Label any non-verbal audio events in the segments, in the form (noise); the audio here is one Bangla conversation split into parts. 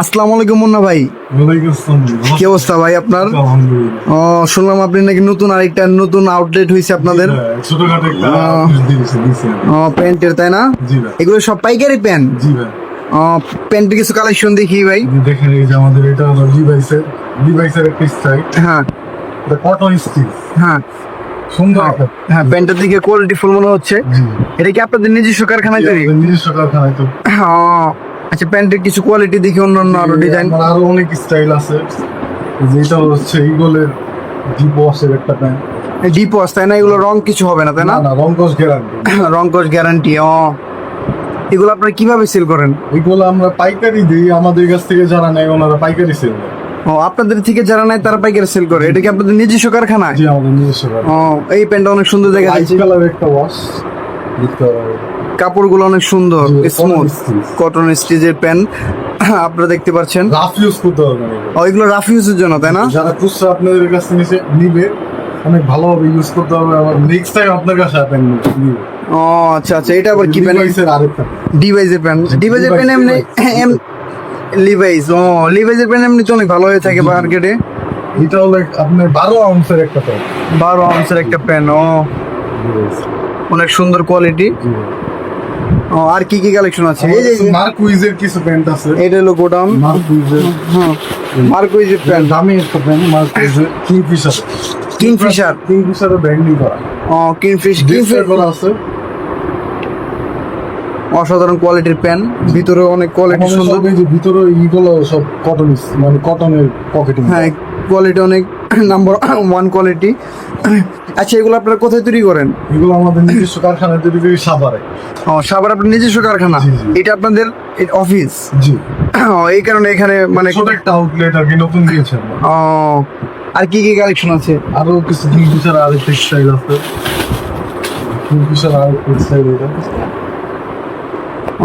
আসসালামু আলাইকুম মুন্না ভাই। কি অবস্থা ভাই আপনার? ও শুনলাম আপনি নাকি নতুন আরেকটা নতুন আউটলেট হয়েছে আপনাদের। হ্যাঁ। ও প্যান্টের তাই না? এগুলো সব পাইকারি প্যান্ট? জি ভাই। ও প্যান্টের কিছু কালেকশন দেখি ভাই। দেখেন এই যে আমাদের এটা হলো লিভাইসের লিভাইসের একটা স্টাইল হ্যাঁ। এটা কটন স্টিচ হ্যাঁ। সুন্দর হ্যাঁ প্যান্টের দিকে কোয়ালিটি ফুল মনে হচ্ছে। এটা কি আপনাদের নিজস্ব কারখানায় তৈরি? নিজস্ব কারখানায় তো ও আচ্ছা প্যান্টের কিছু কোয়ালিটি দেখি অন্য অন্য আরও ডিজাইন আরও অনেক স্টাইল আছে। যেটা হচ্ছে ইগলের ডিপ ওয়াশের একটা প্যান্ট। ডিপ ওয়াশ তাই না? এগুলো রং কিছু হবে না তাই না? না না রঙ্কস গ্যারান্টি রং কোশ গ্যারান্টি (laughs) ও। এগুলো আপনারা কীভাবে সেল করেন? এগুলো আমরা পাইকারি দিই আমাদের কাছ থেকে যারা নেয় ওনারা পাইকারি সেল ও আপনাদের থেকে যারা নেয় তারা পাইকারি সেল করে। এটা কি আপনাদের নিজস্ব কারখানা জি আমাদের নিজস্ব ও এই প্যান্টটা অনেক সুন্দর দেখা যাচ্ছে কালার একটা ওয়াশ দেখতে পারবেন কাপড়গুলো অনেক সুন্দর স্মুথ। কটন স্টিচের প্যান্ট (coughs) আপনারা দেখতে পাচ্ছেন। রাফ ইউজ করতে হবে এগুলো। ও এগুলো রাফ ইউজের জন্য তাই না? যারা খুচরা আপনাদের কাছ থেকে নিবে। অনেক ভালোভাবে ইউজ করতে হবে আবার নেক্সট টাইম আপনার কাছে আপেন নিবে ও আচ্ছা আচ্ছা এটা আবার কি প্যান্ট? ডিভাইসের প্যান্ট। ডিভাইসের প্যান্ট এমনি এম লিভাইস ও লিভাইসের প্যান্ট এমনি তো অনেক ভালো হয়ে থাকে মার্কেটে এটা হলো আপনার বারো আউন্সের একটা প্যান্ট। বারো আউন্সের একটা প্যান্ট ও। অনেক সুন্দর কোয়ালিটি ও আর কি কি কালেকশন আছে? এই যে মার্ক উইজের কিছু প্যান্ট আছে। এটা হলো গোডাউন মার্ক উইজের হ্যাঁ মার্কুইজের প্যান্ট দামি একটা প্যান্ট মার্ক উইজের কিংফিশার কিংফিশার কিংফিশারের ব্র্যান্ডিং করা। ও কিংফিশ কিংফিশ করা আছে। অসাধারণ কোয়ালিটির প্যান ভিতরে অনেক কোয়ালিটি সুন্দর। এই যে ভিতরে ইগুলো সব কটন মানে কটনের পকেটিং হ্যাঁ কোয়ালিটি অনেক। নাম্বার ওয়ান কোয়ালিটি আচ্ছা এগুলো আপনারা কোথায় তৈরি করেন? এগুলো আমাদের নিজস্ব কারখানায় তৈরি করি সাভারে। ও সাভার আপনার নিজস্ব কারখানা। এটা আপনাদের অফিস জি। এই কারণে এখানে মানে ছোট একটা আউটলেট আর কি নতুন দিয়েছে ও আর কি কি কালেকশন আছে? আরও কিছু কিংফিশার আরেকটা স্টাইল আছে। এটা।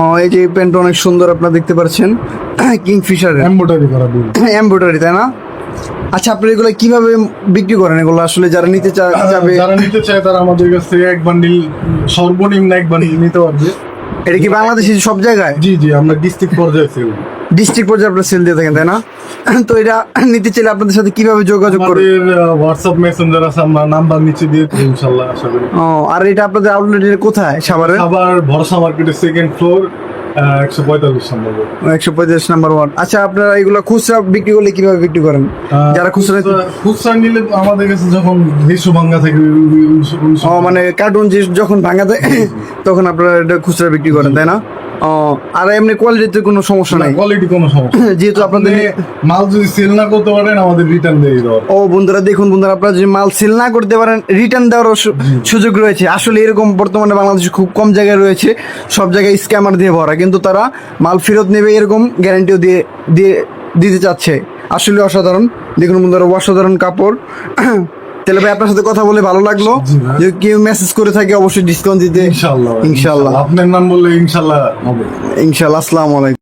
ও এই যে প্যান্ট অনেক সুন্দর আপনারা দেখতে পাচ্ছেন। কিংফিশারের। এমব্রয়ডারি করা এমব্রয়ডারি তাই না? আচ্ছা আপনারা এগুলো কীভাবে বিক্রি করেন? এগুলো আসলে যারা নিতে চা- যাবে যারা নিতে চায় তারা আমাদের কাছ থেকে এক বান্ডিল সর্বনিম্ন এক বান্ডিল নিতে পারবে। এটা কি বাংলাদেশে সব জায়গায়? জি জি আমরা ডিস্ট্রিক্ট পর্যায়ে সেল ডিস্ট্রিক্ট পর্যায়ে আপনারা সেল দিয়ে থাকেন তাই না? (clears throat) তো এটা নিতে চাইলে আপনাদের সাথে কীভাবে যোগাযোগ করবে? আমাদের হোয়াটসঅ্যাপ মেসেঞ্জার আছে আমরা নাম্বার নিচে দিয়ে দেবো ইনশাল্লাহ আশা করি। ও আর এটা আপনাদের আউটলেটের কোথায়? সাভারে আবার ভরসা মার্কেটের সেকেন্ড ফ্লোর একশো পঁয়তাল্লিশ নম্বর একশো নাম্বার ওয়ান আচ্ছা আপনারা এগুলো খুচরা বিক্রি করলে কীভাবে বিক্রি করেন? যারা খুচরা খুচরা নিলে আমাদের কাছে যখন হিসু ভাঙ্গা থাকে ও মানে কার্টুন যখন তখন আপনারা এটা খুচরা বিক্রি করেন তাই না? ও আর এমনি কোয়ালিটিতে কোনো সমস্যা নাই? কোয়ালিটি কোনো সমস্যা যেহেতু আপনাদের মাল যদি সেল না করতে পারেন আমাদের রিটার্ন দিয়ে দেওয়ার ও বন্ধুরা দেখুন বন্ধুরা আপনারা যদি মাল সেল না করতে পারেন রিটার্ন দেওয়ারও সু- সুযোগ রয়েছে। আসলে এরকম বর্তমানে বাংলাদেশে খুব কম জায়গায় রয়েছে। সব জায়গায় স্ক্যামার দিয়ে ভরা কিন্তু তারা মাল ফেরত নেবে এরকম গ্যারান্টিও দিয়ে দিয়ে দিতে চাচ্ছে। আসলে অসাধারণ। দেখুন বন্ধুরা অসাধারণ কাপড়। (clears throat) তাহলে ভাই আপনার সাথে কথা বলে ভালো লাগল। যে কেউ মেসেজ করে থাকে অবশ্যই ডিসকাউন্ট দিতে। ইনশাল্লাহ ইনশাল্লাহ আপনার নাম বললে ইনশাল্লাহ হবে। ইনশাল্লাহ আসসালামু আলাইকুম।